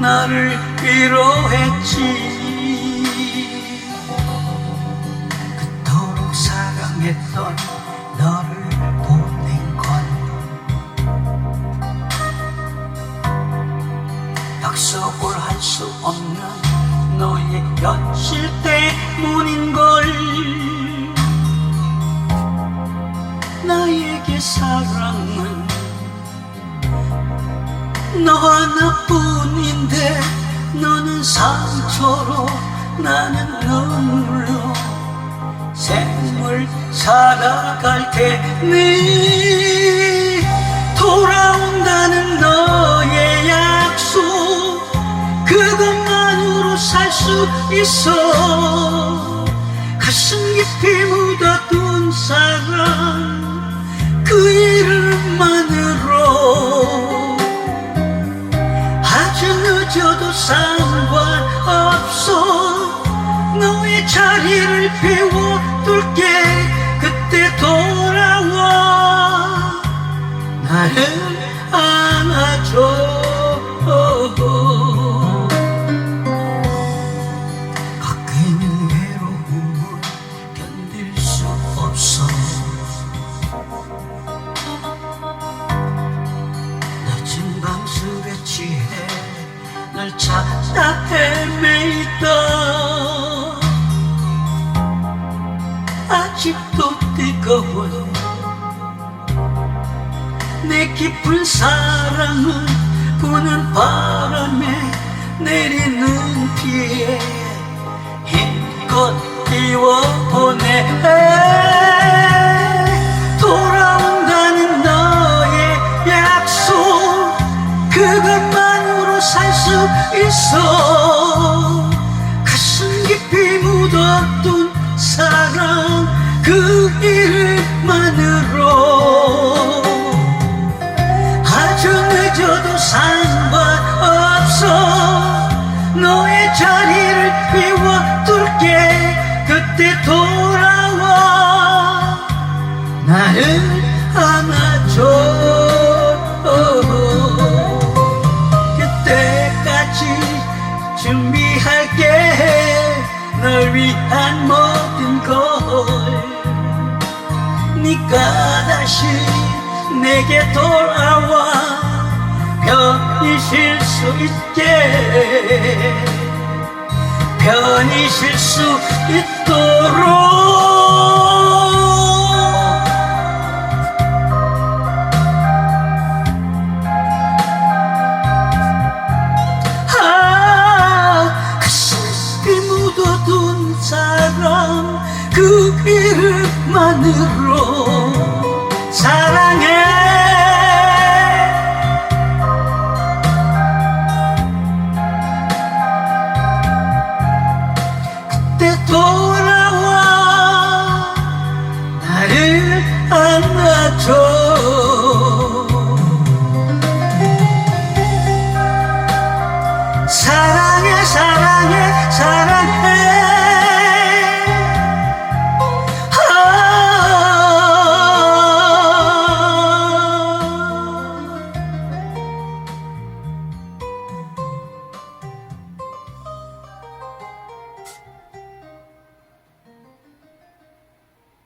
나를 위로했지. 그토록 사랑했던 너를 보낸 건 약속을 할 수 없는 너의 현실 때문인걸 너 하나뿐인데 너는 상처로 나는 눈물로 생을 살아갈 테니 돌아온다는 너의 약속 그것만으로 살 수 있어. 가슴 깊이 묻어둔 사랑 늦어도 상관없어. 너의 자리를 비워둘게. 그때 돌아와. 나를 안아줘 뜨거워. 내 깊은 사랑은 부는 바람에 내리는 비에 힘껏 띄워보내. 돌아온다는 너의 약속 그것만으로 살 수 있어. 가슴 깊이 묻어둔 사랑 그 이름만으로 아주 늦어도 상관없어. 너의 자리를 비워둘게. 그때 돌아와. 나를 안아줘 네가 다시 내게 돌아와 편히 쉴 수 있게. 편히 쉴 수 있도록 그 이름만으로 사랑해. 그때 돌아와 나를 안아줘